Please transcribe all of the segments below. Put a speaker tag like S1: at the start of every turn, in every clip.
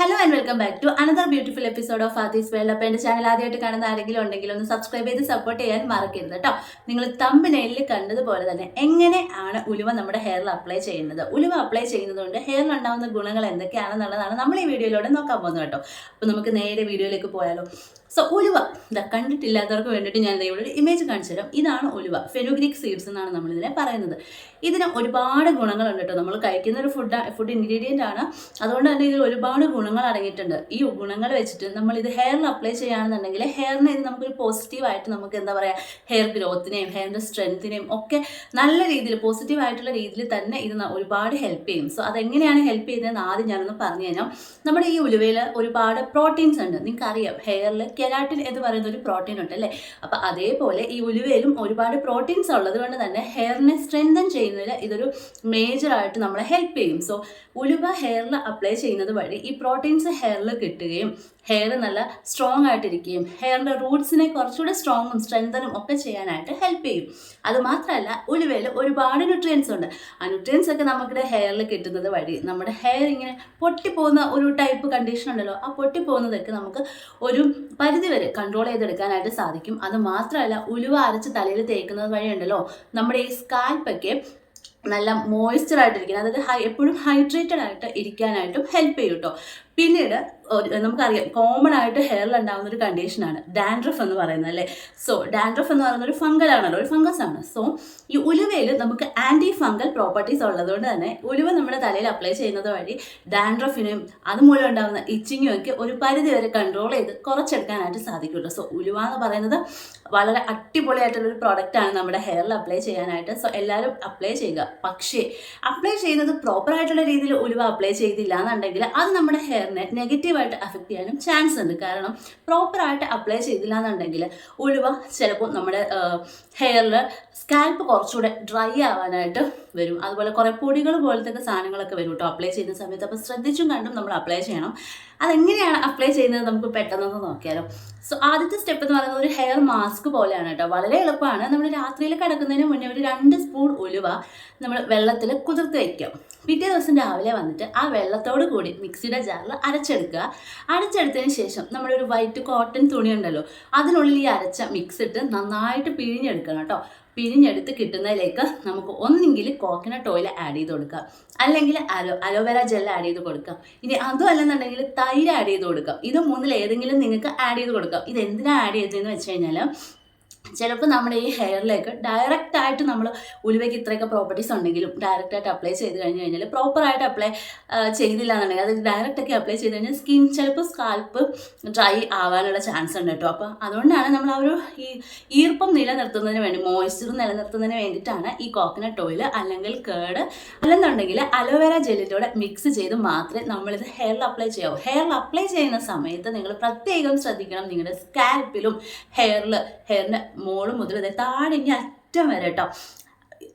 S1: Hello and welcome back to another beautiful episode of Aadhi's world അപ്പോൾ എന്റെ channel ആദ്യമായിട്ട് കാണുന്ന ആരെങ്കിലും ഉണ്ടെങ്കിൽ ഒന്ന് സബ്സ്ക്രൈബ് ചെയ്ത് സപ്പോർട്ട് ചെയ്യാൻ മറക്കരുത് കേട്ടോ നിങ്ങൾ തമ്പനയിൽ കണ്ടതുപോലെ തന്നെ എങ്ങനെയാണ് ഉലുവ നമ്മുടെ ഹെയറിൽ അപ്ലൈ ചെയ്യുന്നത്? ഉലുവ അപ്ലൈ ചെയ്യുന്നതുകൊണ്ട് ഹെയറിൽ ഉണ്ടാകുന്ന ഗുണങ്ങൾ എന്തൊക്കെയാണെന്നുള്ളതാണ് നമ്മൾ ഈ വീഡിയോയിലൂടെ നോക്കാൻ പോകുന്നത് കേട്ടോ അപ്പോൾ നമുക്ക് നേരെ വീഡിയോയിലേക്ക് പോയാലോ. സോ ഉലുവ. ഇതാ കണ്ടിട്ടില്ലാത്തവർക്ക് വേണ്ടിയിട്ട് ഞാൻ ഇവിടെ ഒരു ഇമേജ് കാണിച്ചു തരാം. ഇതാണ് ഉലുവ. ഫെനുഗ്രിക് സീഡ്സ് എന്നാണ് നമ്മളിതിനെ പറയുന്നത്. ഇതിന് ഒരുപാട് ഗുണങ്ങളുണ്ട് കേട്ടോ നമ്മൾ കഴിക്കുന്ന ഒരു ഫുഡ് ഫുഡ് ഇൻഗ്രീഡിയന്റ് ആണ്. അതുകൊണ്ട് തന്നെ ഇതിൽ ഒരുപാട് ഗുണങ്ങൾ അടങ്ങിയിട്ടുണ്ട്. ഈ ഗുണങ്ങൾ വെച്ചിട്ട് നമ്മൾ ഇത് ഹെയറിൽ അപ്ലൈ ചെയ്യുകയാണെന്നുണ്ടെങ്കിൽ ഹെയറിന് ഇത് നമുക്കൊരു പോസിറ്റീവായിട്ട് നമുക്ക് എന്താ പറയുക ഹെയർ ഗ്രോത്തിനെയും ഹെയറിന്റെ സ്ട്രെങ്ത്തിനെയും ഒക്കെ നല്ല രീതിയിൽ പോസിറ്റീവായിട്ടുള്ള രീതിയിൽ തന്നെ ഇത് ഒരുപാട് ഹെൽപ്പ് ചെയ്യും. സോ അതെങ്ങനെയാണ് ഹെൽപ്പ് ചെയ്യുന്നതെന്ന് ആദ്യം ഞാനൊന്ന് പറഞ്ഞു കഴിഞ്ഞാൽ നമ്മുടെ ഈ ഉലുവയിൽ ഒരുപാട് പ്രോട്ടീൻസ് ഉണ്ട്. നിങ്ങൾക്ക് അറിയാം ഹെയറിൽ കെരാട്ടിൻ എന്ന് പറയുന്ന ഒരു പ്രോട്ടീൻ ഉണ്ട് അല്ലേ? അപ്പോൾ അതേപോലെ ഈ ഉലുവയിലും ഒരുപാട് പ്രോട്ടീൻസ് ഉള്ളത് കൊണ്ട് തന്നെ ഹെയറിനെ സ്ട്രെങ്തൻ ചെയ്യുന്നതിൽ ഇതൊരു മേജറായിട്ട് നമ്മളെ ഹെൽപ്പ് ചെയ്യും. സോ ഉലുവ ഹെയറിൽ അപ്ലൈ ചെയ്യുന്നത് വഴി ഈ പ്രോട്ടീൻസ് ഹെയറിൽ കിട്ടുകയും ഹെയർ നല്ല സ്ട്രോങ് ആയിട്ടിരിക്കുകയും ഹെയറിന്റെ റൂട്ട്സിനെ കുറച്ചുകൂടെ സ്ട്രോങ്ങും സ്ട്രെങ്തനും ഒക്കെ ചെയ്യാനായിട്ട് ഹെൽപ്പ് ചെയ്യും. അതുമാത്രമല്ല ഉലുവയിൽ ഒരുപാട് ന്യൂട്രിയൻസ് ഉണ്ട്. ആ ന്യൂട്രിയൻസ് ഒക്കെ നമ്മുടെ ഹെയറിൽ കിട്ടുന്നത് വഴി നമ്മുടെ ഹെയർ ഇങ്ങനെ പൊട്ടിപ്പോകുന്ന ഒരു ടൈപ്പ് കണ്ടീഷൻ ഉണ്ടല്ലോ ആ പൊട്ടിപ്പോകുന്നതൊക്കെ നമുക്ക് ഒരു പരിധി വരെ കൺട്രോൾ ചെയ്തെടുക്കാനായിട്ട് സാധിക്കും. അത് മാത്രമല്ല ഉലുവ അരച്ച് തലയിൽ തേക്കുന്നത് വഴി ഉണ്ടല്ലോ നമ്മുടെ ഈ സ്കാൽപ്പൊക്കെ നല്ല മോയ്സ്ചർ ആയിട്ടിരിക്കുന്നത് അതായത് ഹൈ എപ്പോഴും ഹൈഡ്രേറ്റഡ് ആയിട്ട് ഇരിക്കാനായിട്ടും ഹെൽപ്പ് ചെയ്യും കേട്ടോ പിന്നീട് നമുക്കറിയാം കോമൺ ആയിട്ട് ഹെയറിൽ ഉണ്ടാകുന്ന ഒരു കണ്ടീഷനാണ് ഡാൻഡ്രഫ് എന്ന് പറയുന്നത് അല്ലേ? സോ ഡാൻഡ്രഫ് എന്ന് പറയുന്ന ഒരു ഫംഗലാണല്ലോ ഒരു ഫംഗസ് ആണ്. സോ ഈ ഉലുവയിൽ നമുക്ക് ആന്റി ഫംഗൽ പ്രോപ്പർട്ടീസ് ഉള്ളതുകൊണ്ട് തന്നെ ഉലുവ നമ്മുടെ തലയിൽ അപ്ലൈ ചെയ്യുന്നത് വഴി ഡാൻഡ്രഫിനും അതുമൂലം ഉണ്ടാകുന്ന ഇച്ചിങ്ങും ഒക്കെ ഒരു പരിധി വരെ കൺട്രോൾ ചെയ്ത് കുറച്ചെടുക്കാനായിട്ട് സാധിക്കുള്ളൂ സോ ഉലുവ എന്ന് പറയുന്നത് വളരെ അടിപൊളിയായിട്ടുള്ളൊരു പ്രോഡക്റ്റാണ് നമ്മുടെ ഹെയറിൽ അപ്ലൈ ചെയ്യാനായിട്ട്. സോ എല്ലാവരും അപ്ലൈ ചെയ്യുക. പക്ഷേ അപ്ലൈ ചെയ്യുന്നത് പ്രോപ്പറായിട്ടുള്ള രീതിയിൽ ഉലുവ അപ്ലൈ ചെയ്തില്ല എന്നുണ്ടെങ്കിൽ അത് നമ്മുടെ ഹെയറിനെ നെഗറ്റീവായിട്ട് അഫക്റ്റ് ചെയ്യാനും ചാൻസ് ഉണ്ട്. കാരണം പ്രോപ്പറായിട്ട് അപ്ലൈ ചെയ്തില്ല എന്നുണ്ടെങ്കിൽ ഉലുവ ചിലപ്പോൾ നമ്മുടെ ഹെയറിൽ സ്കാൽപ്പ് കുറച്ചുകൂടെ ഡ്രൈ ആവാനായിട്ട് വരും. അതുപോലെ കുറേ പൊടികൾ പോലത്തെ സാധനങ്ങളൊക്കെ വരും കേട്ടോ അപ്ലൈ ചെയ്യുന്ന സമയത്ത്. അപ്പോൾ ശ്രദ്ധിച്ചും കണ്ടും നമ്മൾ അപ്ലൈ ചെയ്യണം. അതെങ്ങനെയാണ് അപ്ലൈ ചെയ്യുന്നത് നമുക്ക് പെട്ടെന്നൊന്ന് നോക്കിയാലോ. സോ ആദ്യത്തെ സ്റ്റെപ്പ് എന്ന് പറയുന്നത് ഒരു ഹെയർ മാസ്ക് പോലെയാണ് കേട്ടോ വളരെ എളുപ്പമാണ്. നമ്മൾ രാത്രിയിൽ കിടക്കുന്നതിന് മുന്നേ ഒരു രണ്ട് സ്പൂൺ ഉലുവ നമ്മൾ വെള്ളത്തിൽ കുതിർത്ത് വയ്ക്കാം പിറ്റേ ദിവസം രാവിലെ വന്നിട്ട് ആ വെള്ളത്തോട് കൂടി മിക്സിയുടെ ജാറിൽ അരച്ചെടുക്കുക. അരച്ചെടുത്തതിന് ശേഷം നമ്മുടെ ഒരു വൈറ്റ് കോട്ടൺ തുണി ഉണ്ടല്ലോ അതിനുള്ളിൽ ഈ അരച്ച മിക്സ് ഇട്ട് നന്നായിട്ട് പിഴിഞ്ഞെടുക്കണം കേട്ടോ. പിഴിഞ്ഞെടുത്ത് കിട്ടുന്നതിലേക്ക് നമുക്ക് ഒന്നെങ്കിൽ കോക്കനട്ട് ഓയിൽ ആഡ് ചെയ്ത് കൊടുക്കാം. അല്ലെങ്കിൽ അലോ അലോവേര ജെൽ ആഡ് ചെയ്ത് കൊടുക്കാം. ഇനി അതും അല്ലെന്നുണ്ടെങ്കിൽ തൈര് ആഡ് ചെയ്ത് കൊടുക്കാം. ഇത് മൂന്നിൽ ഏതെങ്കിലും നിങ്ങൾക്ക് ആഡ് ചെയ്ത് കൊടുക്കാം. ഇത് എന്തിനാണ് ആഡ് ചെയ്തതെന്ന് വെച്ച് കഴിഞ്ഞാൽ ചിലപ്പോൾ നമ്മുടെ ഈ ഹെയറിലേക്ക് ഡയറക്റ്റ് ആയിട്ട് നമ്മൾ ഉലുവയ്ക്ക് ഇത്രയൊക്കെ പ്രോപ്പർട്ടീസ് ഉണ്ടെങ്കിലും ഡയറക്റ്റ് ആയിട്ട് അപ്ലൈ ചെയ്ത് കഴിഞ്ഞ് കഴിഞ്ഞാൽ പ്രോപ്പറായിട്ട് അപ്ലൈ ചെയ്തില്ല എന്നുണ്ടെങ്കിൽ അത് ഡയറക്റ്റ് ഒക്കെ അപ്ലൈ ചെയ്ത് കഴിഞ്ഞാൽ സ്കിൻ ചിലപ്പോൾ സ്കാൽപ്പ് ഡ്രൈ ആവാനുള്ള ചാൻസ് ഉണ്ട് കേട്ടോ. അപ്പോൾ അതുകൊണ്ടാണ് നമ്മൾ ആ ഒരു ഈ ഈർപ്പം നിലനിർത്തുന്നതിന് വേണ്ടി മോയ്സ്ചർ നിലനിർത്തുന്നതിന് വേണ്ടിയിട്ടാണ് ഈ കോക്കനട്ട് ഓയിൽ അല്ലെങ്കിൽ കേട് അല്ലെന്നുണ്ടെങ്കിൽ അലോവേര ജെല്ലിലൂടെ മിക്സ് ചെയ്ത് മാത്രമേ നമ്മളിത് ഹെയറിൽ അപ്ലൈ ചെയ്യാവൂ. ഹെയറിൽ അപ്ലൈ ചെയ്യുന്ന സമയത്ത് നിങ്ങൾ പ്രത്യേകം ശ്രദ്ധിക്കണം നിങ്ങളുടെ സ്കാൽപ്പിലും ഹെയറിൽ ഹെയറിന്റെ മോൾ മുതൽ അതായത് താഴെ ഇനി അറ്റം വരെ കേട്ടോ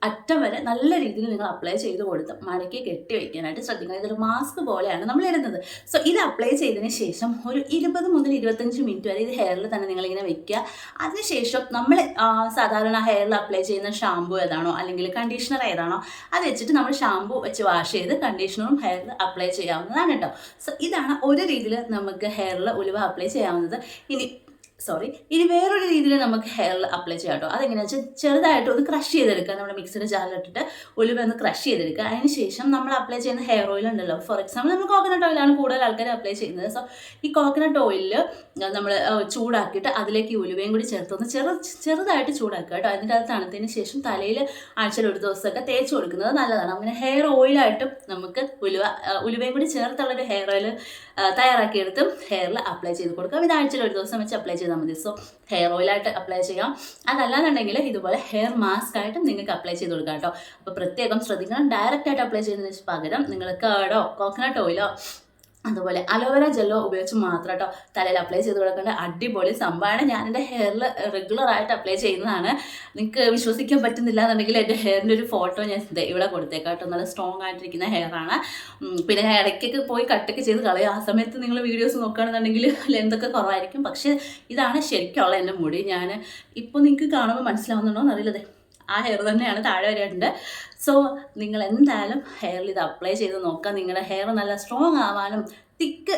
S1: അറ്റം വരെ നല്ല രീതിയിൽ നിങ്ങൾ അപ്ലൈ ചെയ്ത് കൊടുത്ത് മടക്കി കെട്ടി വയ്ക്കാനായിട്ട് ശ്രദ്ധിക്കണം. ഇതൊരു മാസ്ക് പോലെയാണ് നമ്മൾ ഇടുന്നത്. സോ ഇത് അപ്ലൈ ചെയ്തതിന് ശേഷം ഒരു ഇരുപത് മുതൽ ഇരുപത്തഞ്ച് മിനിറ്റ് വരെ ഇത് ഹെയറിൽ തന്നെ നിങ്ങളിങ്ങനെ വെക്കുക. അതിനുശേഷം നമ്മൾ സാധാരണ ഹെയറിൽ അപ്ലൈ ചെയ്യുന്ന ഷാമ്പു ഏതാണോ അല്ലെങ്കിൽ കണ്ടീഷണർ ഏതാണോ അത് വെച്ചിട്ട് നമ്മൾ ഷാമ്പു വെച്ച് വാഷ് ചെയ്ത് കണ്ടീഷണറും ഹെയറിൽ അപ്ലൈ ചെയ്യാവുന്നതാണ് കേട്ടോ സോ ഇതാണ് ഒരു രീതിയിൽ നമുക്ക് ഹെയറിൽ ഉലുവ അപ്ലൈ ചെയ്യാവുന്നത്. ഇനി സോറി ഇനി വേറൊരു രീതിയിൽ നമുക്ക് ഹെയറിൽ അപ്ലൈ ചെയ്യാം കേട്ടോ. അതെങ്ങനെയാണെന്ന് വെച്ചാൽ ചെറുതായിട്ട് ഒന്ന് ക്രഷ് ചെയ്തെടുക്കുക. നമ്മുടെ മിക്സിയുടെ ജാറിലിട്ടിട്ട് ഒലിവ് ഒന്ന് ക്രഷ് ചെയ്തെടുക്കുക. അതിന് ശേഷം നമ്മൾ അപ്ലൈ ചെയ്യുന്ന ഹെയർ ഓയിൽ ഉണ്ടല്ലോ. ഫോർ എക്സാമ്പിൾ നമ്മൾ കോക്കനട്ട് ഓയിലാണ് കൂടുതൽ ആൾക്കാർ അപ്ലൈ ചെയ്യുന്നത്. സോ ഈ കോക്കനട്ട് ഓയിലിൽ നമ്മൾ ചൂടാക്കിയിട്ട് അതിലേക്ക് ഈ ഉലുവയും കൂടി ചേർത്തൊന്ന് ചെറു ചെറുതായിട്ട് ചൂടാക്കുക കേട്ടോ. എന്നിട്ട് അത് തണുത്തതിന് ശേഷം തലയിൽ ആഴ്ചയിൽ ഒരു ദിവസമൊക്കെ തേച്ച് കൊടുക്കുന്നത് നല്ലതാണ്. അങ്ങനെ ഹെയർ ഓയിലായിട്ടും നമുക്ക് ഉലുവ ഉലുവയും കൂടി ചേർത്തുള്ളൊരു ഹെയർ ഓയിൽ തയ്യാറാക്കിയെടുത്ത് ഹെയറിൽ അപ്ലൈ ചെയ്ത് കൊടുക്കാം. ഇത് ആഴ്ചയിൽ ഒരു ദിവസം വെച്ച് അപ്ലൈ ചെയ്താൽ മതി. സോ ഹെയർ ഓയിലായിട്ട് അപ്ലൈ ചെയ്യാം. അതല്ലാന്നുണ്ടെങ്കിൽ ഇതുപോലെ ഹെയർ മാസ്ക് ആയിട്ടും നിങ്ങൾക്ക് അപ്ലൈ ചെയ്ത് കൊടുക്കാം കേട്ടോ. അപ്പോൾ പ്രത്യേകം ശ്രദ്ധിക്കണം. ഡയറക്റ്റ് ആയിട്ട് അപ്ലൈ ചെയ്യുന്നതിന് പകരം നിങ്ങൾ കേടോ കോക്കനട്ട് ഓയിലോ അതുപോലെ അലോവേര ജെല്ലോ ഉപയോഗിച്ച് മാത്രം കേട്ടോ തലയിൽ അപ്ലൈ ചെയ്ത് കൊടുക്കേണ്ട അടിപൊളി സംഭവമാണ്. ഞാൻ എന്റെ ഹെയറിൽ റെഗുലർ ആയിട്ട് അപ്ലൈ ചെയ്യുന്നതാണ്. നിങ്ങൾക്ക് വിശ്വസിക്കാൻ പറ്റുന്നില്ല എന്നുണ്ടെങ്കിൽ എന്റെ ഹെയറിന്റെ ഒരു ഫോട്ടോ ഞാൻ ഇവിടെ കൊടുത്തേക്കാട്ടോ. നല്ല സ്ട്രോങ് ആയിട്ടിരിക്കുന്ന ഹെയറാണ് പിന്നെ ഞാൻ ഇടയ്ക്കൊക്കെ പോയി കട്ടൊക്കെ ചെയ്ത് കളയും. ആ സമയത്ത് നിങ്ങൾ വീഡിയോസ് നോക്കുകയാണെന്നുണ്ടെങ്കിൽ ലെന്തൊക്കെ കുറവായിരിക്കും. പക്ഷേ ഇതാണ് ശരിക്കുള്ള എന്റെ മുടി. ഞാൻ ഇപ്പോൾ നിങ്ങൾക്ക് കാണുമ്പോൾ മനസ്സിലാവുന്നുണ്ടോ എന്നറിയില്ലതേ ആ ഹെയർ തന്നെയാണ് താഴെ വരേണ്ടത്. സോ നിങ്ങൾ എന്തായാലും ഹെയറിൽ ഇത് അപ്ലൈ ചെയ്ത് നോക്കുക. നിങ്ങളുടെ ഹെയർ നല്ല സ്ട്രോങ് ആവാനും തിക്ക്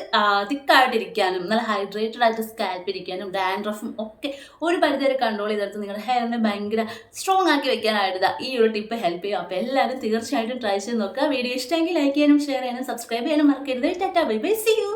S1: തിക്കായിട്ടിരിക്കാനും നല്ല ഹൈഡ്രേറ്റഡ് ആയിട്ട് സ്കാൽപ്പ് ഇരിക്കാനും ഡാൻഡ്രഫും ഒക്കെ ഒരു പരിധിവരെ കൺട്രോൾ ചെയ്തെടുത്ത് നിങ്ങളുടെ ഹെയറിനെ ഭയങ്കര സ്ട്രോങ് ആക്കി വെക്കാനായിട്ട് ഈ ഒരു ടിപ്പ് ഹെൽപ്പ് ചെയ്യും അപ്പോൾ എല്ലാവരും തീർച്ചയായിട്ടും ട്രൈ ചെയ്ത് നോക്കുക. വീഡിയോ ഇഷ്ടമെങ്കിൽ ലൈക്ക് ചെയ്യാനും ഷെയർ ചെയ്യാനും സബ്സ്ക്രൈബ് ചെയ്യാനും മറക്കരുത്. Tata bye bye see you